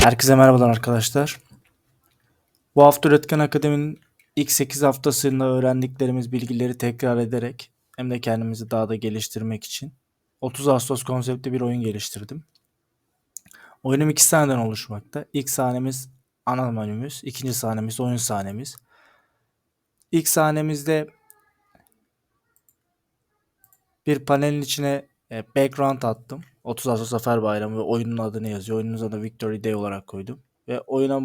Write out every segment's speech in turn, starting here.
Herkese merhabalar arkadaşlar. Bu hafta Üretken Akademi'nin ilk 8 haftasında öğrendiklerimiz bilgileri tekrar ederek hem de kendimizi daha da geliştirmek için 30 Ağustos konseptli bir oyun geliştirdim. Oyunum iki sahneden oluşmakta. İlk sahnemiz ana menümüz, ikinci sahnemiz oyun sahnemiz. İlk sahnemizde bir panelin içine e, background attım. 30 Ağustos Zafer Bayramı ve oyunun adını yazıyor. Oyunun adını Victory Day olarak koydum. Ve oyuna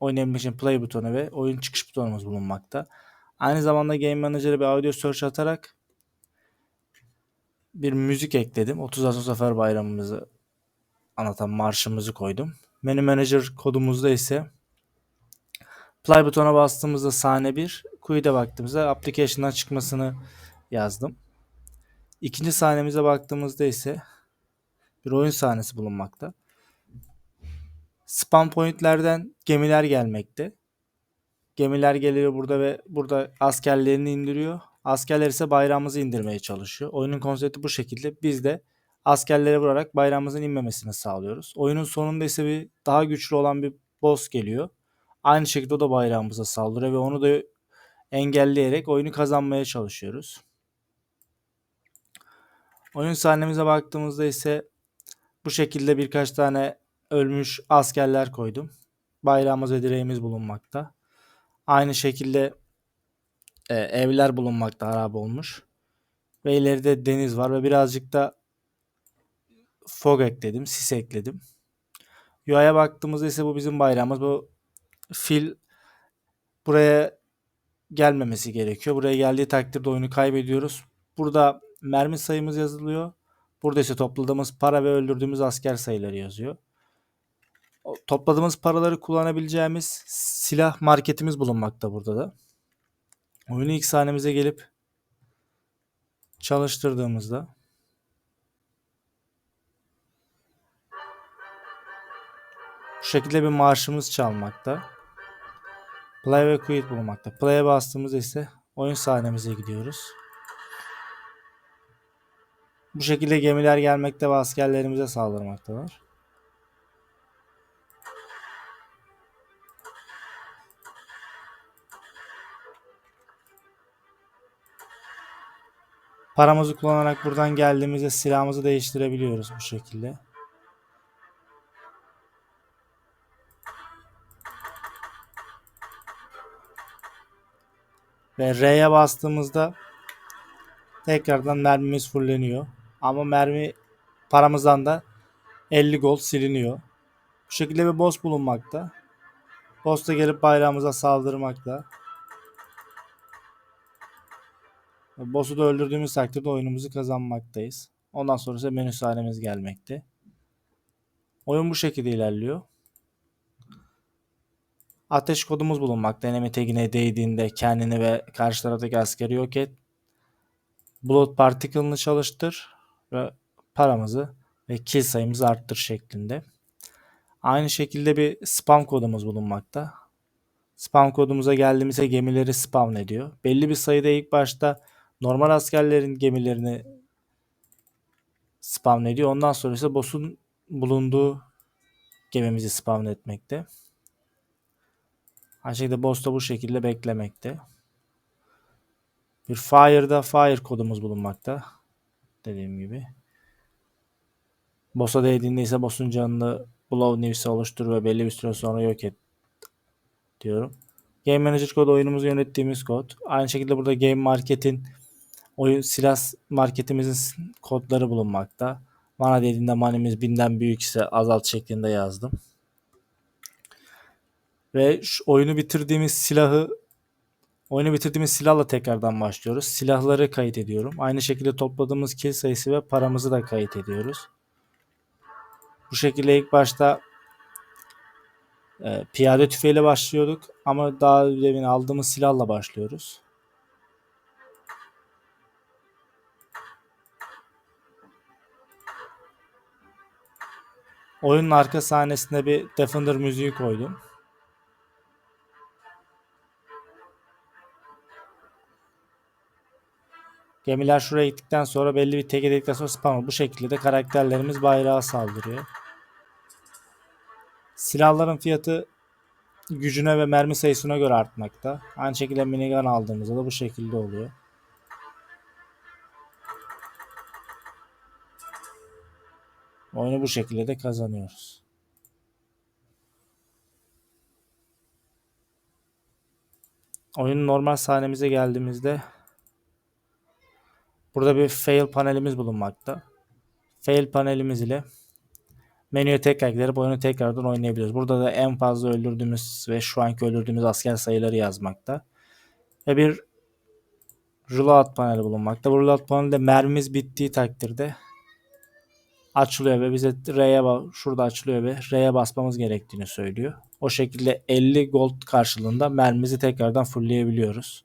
oynayabilmek için play butonu ve oyun çıkış butonumuz bulunmakta. Aynı zamanda Game Manager'a bir audio search atarak bir müzik ekledim. 30 Ağustos Zafer Bayramımızı anlatan marşımızı koydum. Menü Manager kodumuzda ise play butona bastığımızda sahne 1, queue'de baktığımızda application'dan çıkmasını yazdım. İkinci sahnemize baktığımızda ise bir oyun sahnesi bulunmakta. Spam pointlerden gemiler gelmekte. Gemiler geliyor burada ve burada askerlerini indiriyor. Askerler ise bayrağımızı indirmeye çalışıyor. Oyunun konsepti bu şekilde. Biz de askerlere vurarak bayrağımızın inmemesini sağlıyoruz. Oyunun sonunda ise bir daha güçlü olan bir boss geliyor. Aynı şekilde o da bayrağımıza saldırıyor ve onu da engelleyerek oyunu kazanmaya çalışıyoruz. Oyun sahnemize baktığımızda ise bu şekilde birkaç tane ölmüş askerler koydum. Bayrağımız ve direğimiz bulunmakta. Aynı şekilde e, evler bulunmakta harap olmuş. Ve ileride deniz var ve birazcık da fog ekledim, sis ekledim. UI'ye baktığımızda ise bu bizim bayrağımız. Bu fil buraya gelmemesi gerekiyor. Buraya geldiği takdirde oyunu kaybediyoruz. Burada mermi sayımız yazılıyor. Burada ise topladığımız para ve öldürdüğümüz asker sayıları yazıyor. O topladığımız paraları kullanabileceğimiz silah marketimiz bulunmakta burada da. Oyunu ilk sahnemize gelip çalıştırdığımızda bu şekilde bir marşımız çalmakta. Play ve quit bulunmakta. Play'e bastığımızda ise oyun sahnemize gidiyoruz. Bu şekilde gemiler gelmekte ve askerlerimize saldırmaktalar. Paramızı kullanarak buradan geldiğimizde silahımızı değiştirebiliyoruz bu şekilde. Ve R'ye bastığımızda tekrardan mermimiz fulleniyor. Ama mermi paramızdan da 50 gold siliniyor. Bu şekilde bir boss bulunmakta. Boss da gelip bayrağımıza saldırmakta. Boss'u da öldürdüğümüz takdirde oyunumuzu kazanmaktayız. Ondan sonra ise menü sahnemiz gelmekte. Oyun bu şekilde ilerliyor. Ateş kodumuz bulunmakta. Enemy tagine değdiğinde kendini ve karşı taraftaki askeri yok et. Blood Particle'ını çalıştır ve paramızı ve kill sayımızı arttır şeklinde. Aynı şekilde bir spam kodumuz bulunmakta. Spam kodumuza geldiğimizde gemileri spam ediyor. Belli bir sayıda ilk başta normal askerlerin gemilerini spam ediyor. Ondan sonra ise boss'un bulunduğu gemimizi spam etmekte. Aynı şekilde boss da bu şekilde beklemekte. Bir fire'da fire kodumuz bulunmakta. Dediğim gibi. Boss'a değdiğinde ise boss'un canını blow news'e oluştur ve belli bir süre sonra yok et diyorum. Game Manager kodu oyunumuzu yönettiğimiz kod. Aynı şekilde burada Game Market'in oyun silah marketimizin kodları bulunmakta. Mana dediğinde manimiz binden büyük ise azalt şeklinde yazdım. Ve şu oyunu bitirdiğimiz silahı oyunu bitirdiğimiz silahla tekrardan başlıyoruz. Silahları kayıt ediyorum. Aynı şekilde topladığımız kill sayısı ve paramızı da kayıt ediyoruz. Bu şekilde ilk başta e, piyade tüfeğiyle başlıyorduk ama daha demin aldığımız silahla başlıyoruz. Oyunun arka sahnesinde bir Defender müziği koydum. Gemiler şuraya gittikten sonra belli bir teke dedikten sonra spam Bu şekilde de karakterlerimiz bayrağa saldırıyor. Silahların fiyatı gücüne ve mermi sayısına göre artmakta. Aynı şekilde minigun aldığımızda da bu şekilde oluyor. Oyunu bu şekilde de kazanıyoruz. Oyunun normal sahnemize geldiğimizde burada bir fail panelimiz bulunmakta. Fail panelimiz ile menüye tekrar girip oyunu tekrardan oynayabiliyoruz. Burada da en fazla öldürdüğümüz ve şu anki öldürdüğümüz asker sayıları yazmakta. Ve bir reload paneli bulunmakta. Bu reload panelde mermimiz bittiği takdirde açılıyor ve bize R'ye şurada açılıyor ve R'ye basmamız gerektiğini söylüyor. O şekilde 50 gold karşılığında mermimizi tekrardan fullleyebiliyoruz.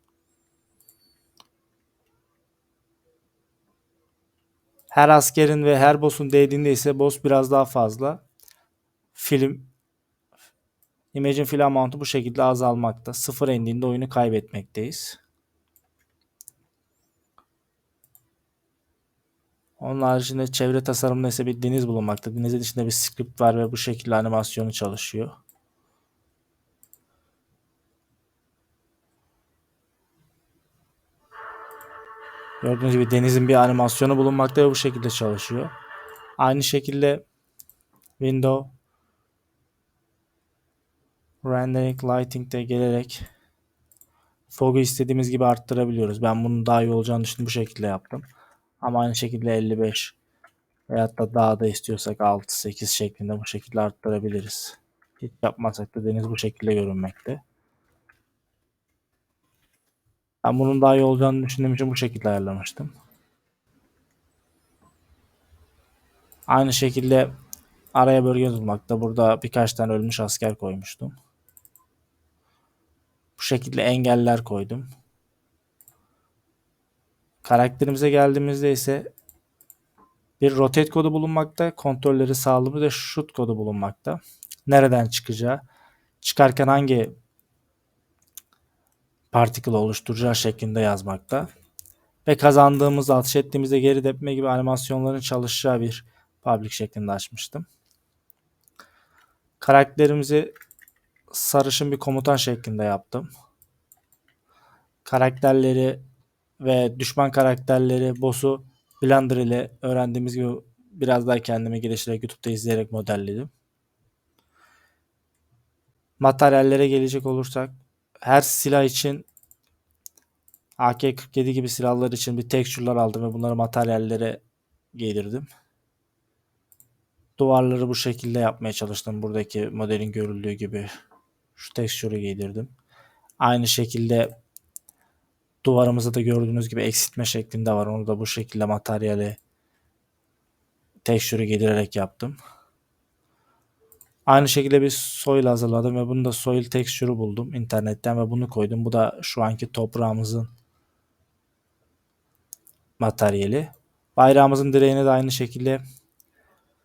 Her askerin ve her boss'un değdiğinde ise boss biraz daha fazla. Film Imagine Film Amount'u bu şekilde azalmakta. Sıfır indiğinde oyunu kaybetmekteyiz. Onun haricinde çevre tasarımında ise bir deniz bulunmakta. Denizin içinde bir script var ve bu şekilde animasyonu çalışıyor. Gördüğünüz gibi denizin bir animasyonu bulunmakta ve bu şekilde çalışıyor. Aynı şekilde Window Rendering Lighting'de gelerek Fog'u istediğimiz gibi arttırabiliyoruz. Ben bunun daha iyi olacağını düşündüm bu şekilde yaptım. Ama aynı şekilde 55 veyahut da daha da istiyorsak 6-8 şeklinde bu şekilde arttırabiliriz. Hiç yapmasak da deniz bu şekilde görünmekte. Ben bunun daha iyi olacağını düşündüğüm için bu şekilde ayarlamıştım. Aynı şekilde araya bölge tutmakta. Burada birkaç tane ölmüş asker koymuştum. Bu şekilde engeller koydum. Karakterimize geldiğimizde ise bir rotate kodu bulunmakta. Kontrolleri sağlı bir de shoot kodu bulunmakta. Nereden çıkacağı, çıkarken hangi particle oluşturacağı şeklinde yazmakta. Ve kazandığımız, atış ettiğimizde geri tepme gibi animasyonların çalışacağı bir public şeklinde açmıştım. Karakterimizi sarışın bir komutan şeklinde yaptım. Karakterleri ve düşman karakterleri, boss'u Blender ile öğrendiğimiz gibi biraz daha kendimi geliştirerek YouTube'da izleyerek modelledim. Materyallere gelecek olursak her silah için AK-47 gibi silahlar için bir texture'lar aldım ve bunları materyallere giydirdim. Duvarları bu şekilde yapmaya çalıştım. Buradaki modelin görüldüğü gibi şu texture'ı giydirdim. Aynı şekilde duvarımızda da gördüğünüz gibi eksiltme şeklinde var. Onu da bu şekilde materyale texture'ı giydirerek yaptım. Aynı şekilde bir soil hazırladım ve bunu da soil texture'ı buldum internetten ve bunu koydum. Bu da şu anki toprağımızın materyali. Bayrağımızın direğine de aynı şekilde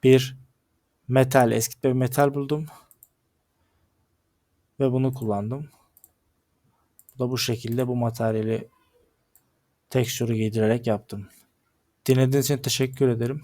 bir metal, eskitme bir metal buldum. Ve bunu kullandım. Bu da bu şekilde bu materyali tekstürü giydirerek yaptım. Dinlediğiniz için teşekkür ederim.